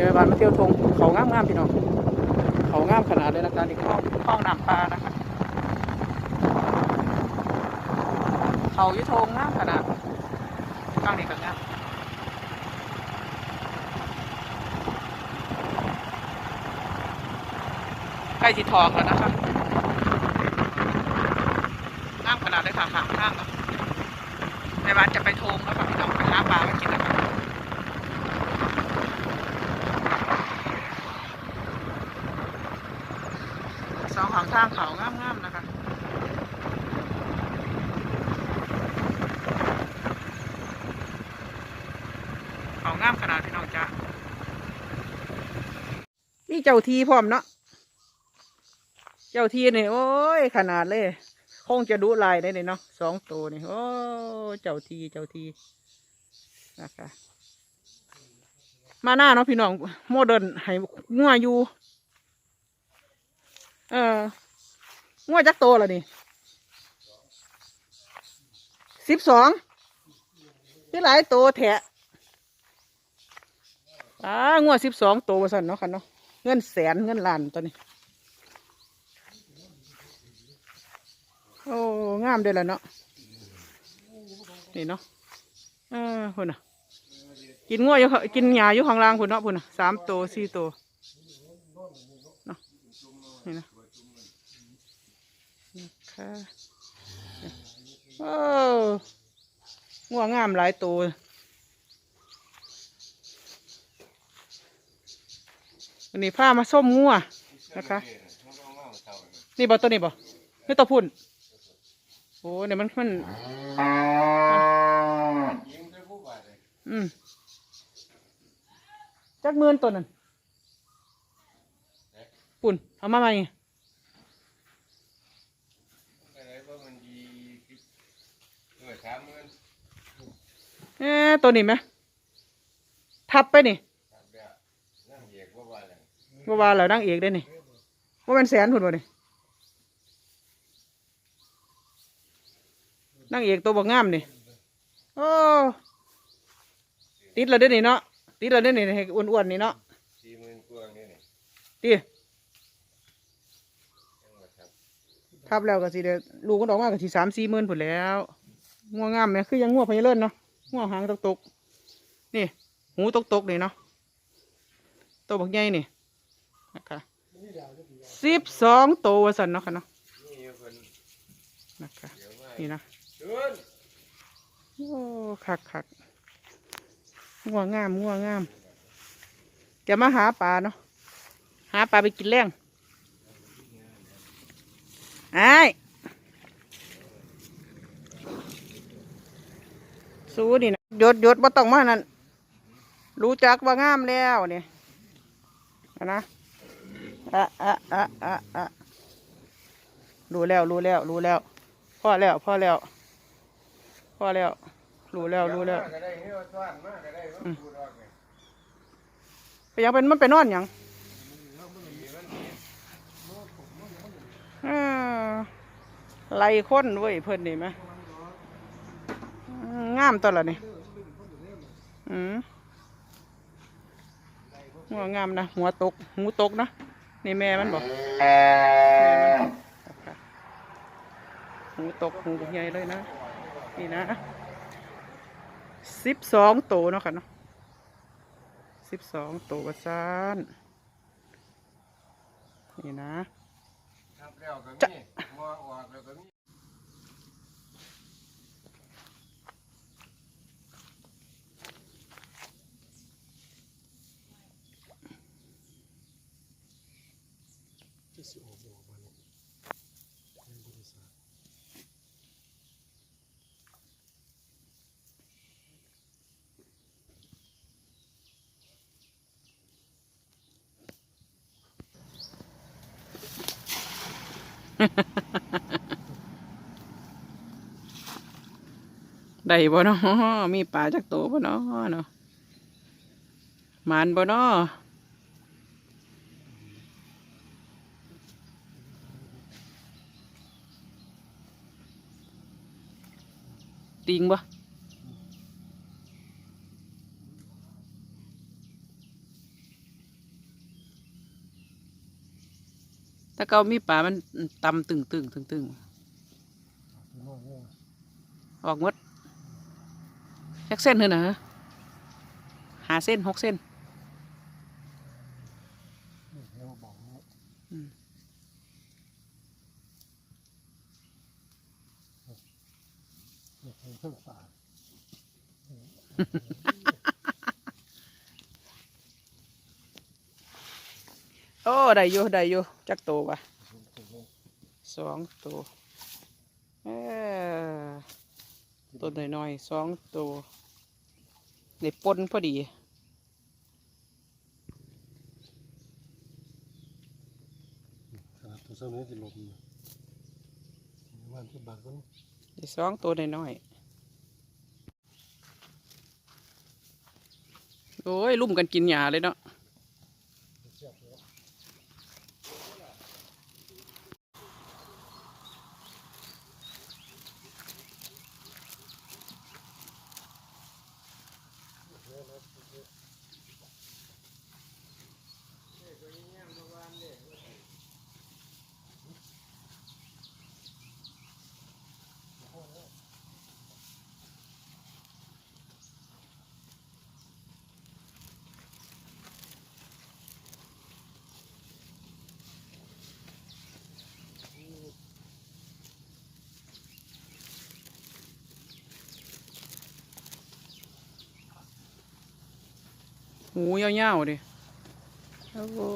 นี้แม่บ้านมาเที่ยวทงเขางามงามๆพี่น้องเขางามขนาดเลยนะการที่ห้องห้องน้ำปลานะคะเขาอยุทงงามขนาดข้างนี้ก็งามใกล้สิทองแล้วนะคะงามขนาดเลยค่ะข้างข้างเนาะแม่บ้านจะไปทงแล้วค่ะพี่น้องไปหาปลามากินแล้วค่ะ สองของทางเขางามๆนะคะ เขางามขนาดพี่น้องจ้านี่ เจ้าทีพร้อมเนาะ เจ้าทีนี่โอ้ย ขนาดเลย คงจะดูลายได้เลยเนาะสองตัวนี่โอ้ เจ้าทีเจ้าทีนะคะมาหน้าเนาะพี่น้องโมเดิร์นให้งัวอยู่ เอองัวจักโตแล้วนี่สิบสองที่หลายโตแทะอ่างัวสิบสองโตว่าสั่นเนาะค่ะเนาะ เงินแสนเงินล้านตัวนี้ โอ้ งามเด้อละเนาะ นี่เนาะเออพุ่นน่ะ กินงัวอยู่กินหญ้าอยู่ข้างล่างพุ่นเนาะพุ่นน่ะสามโตสี่โตเนาะ นี่นะนะคะโอ้งัวงงามหลายตัว วันนี้พามาส้มงัวนะคะ นี่บ่ตัวนี้บ่นี่ตัวพุ่นโอ้เนี่ยมันมันอืมจักหมื่นตัวนั้นปุ่นเอามาใหม่อะไรว่ามันดีสิบเออสามหมื่นเอ๊ตัวนี้ไหมทับไปนี่ ครับเดี๋ยวนั่งเหยียกว่าว่า อะไรว่าว่าเรานั่งเอกได้นี่ว่าเป็นแสนพุ่นบ่นี่นั่งเอกตัวบ่งามนี่โอ้ติดเราได้อนี่เนาะติดเราได้อนี่ให้อ้วนๆนี่เนาะสี่หมื่นกว่านี่นี่ตียังว่าครับทับแล้วก็สิเดี๋ยวลูกมันออกมาก็สิสามสี่หมื่นพุ่นแล้วงัวงามไหมคือยังงัวพญาเลิศเนาะงัวหางตกตกๆนี่ หูตกตกๆนี่เนาะตัวบักใหญ่นี่ นะคะสิบสองตัวสันเนาะค่ะเนาะนะคะนี่นะโอ้คักคักงัวงามงัวงามจะมาหาปลาเนาะหาปลาไปกินแรงไอ้ยสู้นี่นะยดยดบ่ต้องมานั่นรู้จักว่างามแล้วเนี่ยนะ อะอะอะอะอะรู้แล้วรู้แล้วรู้แล้วพ่อแล้วพ่อแล้วพ่อแล้วรู้แล้วรู้แล้วยมาก็ได้เฮ้ยว่าซ้อนมาก็ได้ว่าพูดออกไงไปยังเป็นมันไปนอนยังอไล่คนเว้ยเพิ่นนี่ไหมงามตัวละนี่อืมหัวงามนะ หัวตก หูตกนะ นี่แม่มันบอกแม่มันค่ะหูตกหูใหญ่เลยนะ นี่นะสิบสองโตวเนาะค่ะเนาะสิบสองตัวซานนี่นะครับแล้วก็จะมีมัวออกแล้วก็มี ได้บ่เนาะมีปลาจากตัวบ่เนาะเนาะมานบ่เนาะ ติงบ่ถ้าเกามีป่ามันตำตึงตึงตึงตึงออกงดแยกเส้นเลยนะฮะหาเส้นหกเส้น โอ้ได้อยู่ได้อยู่จักโตวะสองตัวเออตัวน้อยๆสองตัวในปนพอดีขนาดตัวเส้นนี้จะลมอยู่วันที่บางคนได้สองตัวน้อยๆ โอ้ยลุ่มกันกินหญ้าเลยเนาะ หูยาวๆดิโอ้